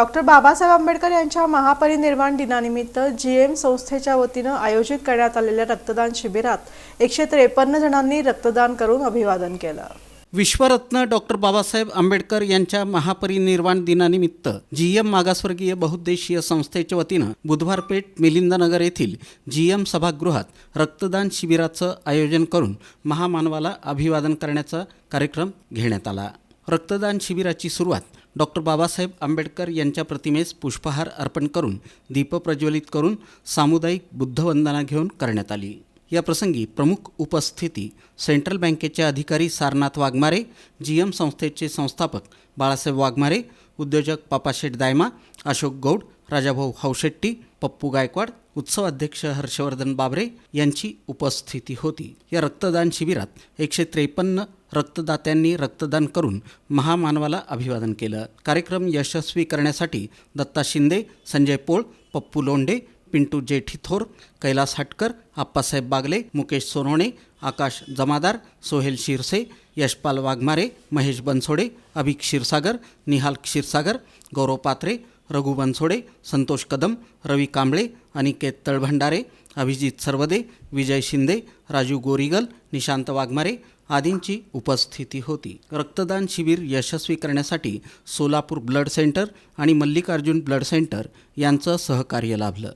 Doctor Babasaheb Ambedkar यांच्या महापरिनिर्वाण दिनानिमित्त G M संस्थेच्या वतीनं आयोजित करण्यात आलेल्या रक्तदान शिबिरात एकशे त्रेपन्न जणांनी रक्तदान करून अभिवादन केलं. विश्वरत्न डॉक्टर बाबासाहेब आंबेडकर यांच्या महापरिनिर्वाण दिनानिमित्त जी एम मागासवर्गीय बहुद्देशीय संस्थेच्या वतीनं बुधवार पेठ मिलिंदनगर येथील जी एम सभागृहात रक्तदान शिबिराचं आयोजन करून महामानवाला अभिवादन करण्याचा कार्यक्रम घेण्यात आला. रक्तदान शिबिराची सुरुवात डॉक्टर बाबासाहेब आंबेडकर यांच्या प्रतिमेस पुष्पहार अर्पण करून दीप प्रज्वलित करून सामुदायिक बुद्धवंदना घेऊन करण्यात आली. या प्रसंगी प्रमुख उपस्थिती सेंट्रल बँकेचे अधिकारी सारनाथ वाघमारे जी एम संस्थेचे संस्थापक बाळासाहेब वाघमारे उद्योजक पापाशेठ दायमा अशोक गौड राजाभाऊ हौशेट्टी पप्पू गायकवाड उत्सव अध्यक्ष हर्षवर्धन बाबरे यांची उपस्थिती होती. या रक्तदान शिबिरात एकशे त्रेपन्न रक्तदात्यांनी रक्तदान करून महामानवाला अभिवादन केलं. कार्यक्रम यशस्वी करण्यासाठी दत्ता शिंदे संजय पोळ पप्पू लोंढे पिंटू जेठी थोर कैलास हटकर आप्पासाहेब बागले मुकेश सोनवणे आकाश जमादार सोहेल शिरसे यशपाल वाघमारे महेश बनसोडे अभिक क्षीरसागर निहाल क्षीरसागर गौरव पात्रे रघु बनसोडे संतोष कदम रवी कांबळे अनिकेत तळभंडारे अभिजित सर्वदे विजय शिंदे राजू गोरीगल निशांत वाघमारे आदींची उपस्थिती होती. रक्तदान शिबिर यशस्वी करण्यासाठी सोलापूर ब्लड सेंटर आणि मल्लिकार्जुन ब्लड सेंटर यांचं सहकार्य लाभलं.